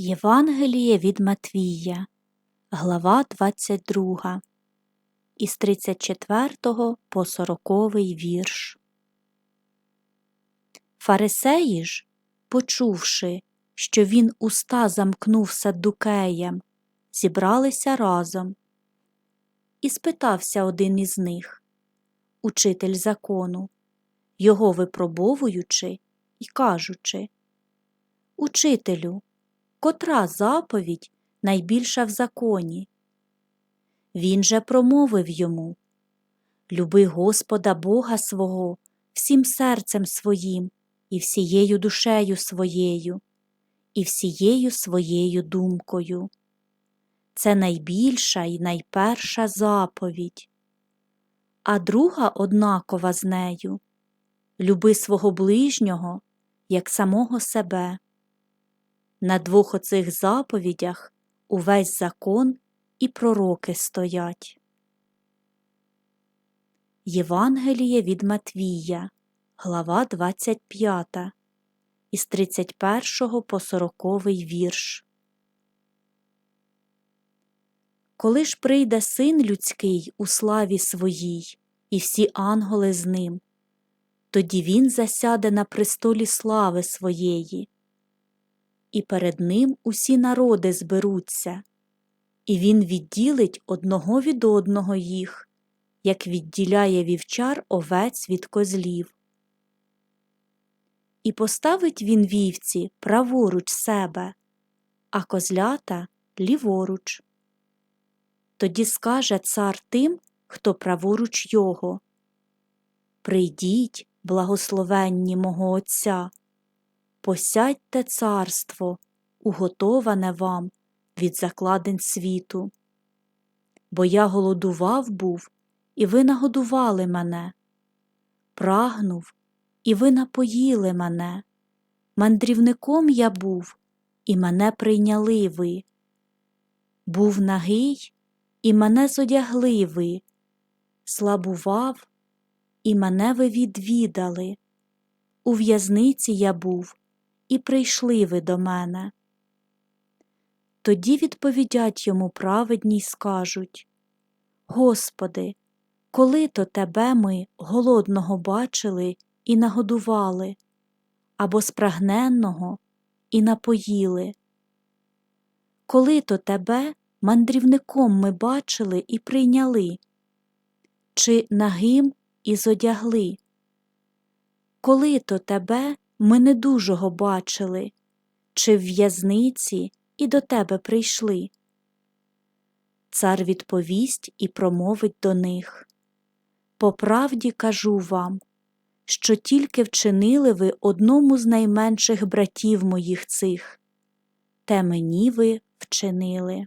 Євангеліє від Матвія, глава 22, із 34 по 40 вірш. Фарисеї ж, почувши, що він уста замкнув саддукеям, зібралися разом. І спитався один із них, учитель закону, його випробовуючи і кажучи Учителю, котра заповідь найбільша в законі? Він же промовив йому Люби Господа Бога свого всім серцем своїм і всією душею своєю, і всією своєю думкою. Це найбільша і найперша заповідь. А друга однакова з нею люби свого ближнього, як самого себе. На двох оцих заповідях увесь закон і пророки стоять. Євангеліє від Матвія, глава 25, із 31 по 40 вірш. Коли ж прийде син людський у славі своїй, і всі ангели з ним, тоді він засяде на престолі слави своєї і перед ним усі народи зберуться, і він відділить одного від одного їх, як відділяє вівчар овець від козлів. І поставить він вівці праворуч себе, а козлята ліворуч. Тоді скаже цар тим, хто праворуч його Прийдіть, благословенні мого Отця, посядьте царство, уготоване вам від закладень світу. Бо я голодував був, і ви нагодували мене, прагнув, і ви напоїли мене, мандрівником я був, і мене прийняли ви. Був нагий, і мене зодягли ви, слабував, і мене ви відвідали. У в'язниці я був, і прийшли ви до мене. Тоді відповідять йому праведні й скажуть Господи, коли то Тебе ми голодного бачили і нагодували, або спрагненного і напоїли? Коли то Тебе мандрівником ми бачили і прийняли, чи нагим і зодягли? Коли то Тебе ми недужого бачили, чи в в'язниці і до тебе прийшли. Цар відповість і промовить до них По правді кажу вам, що тільки вчинили ви одному з найменших братів моїх цих, те мені ви вчинили.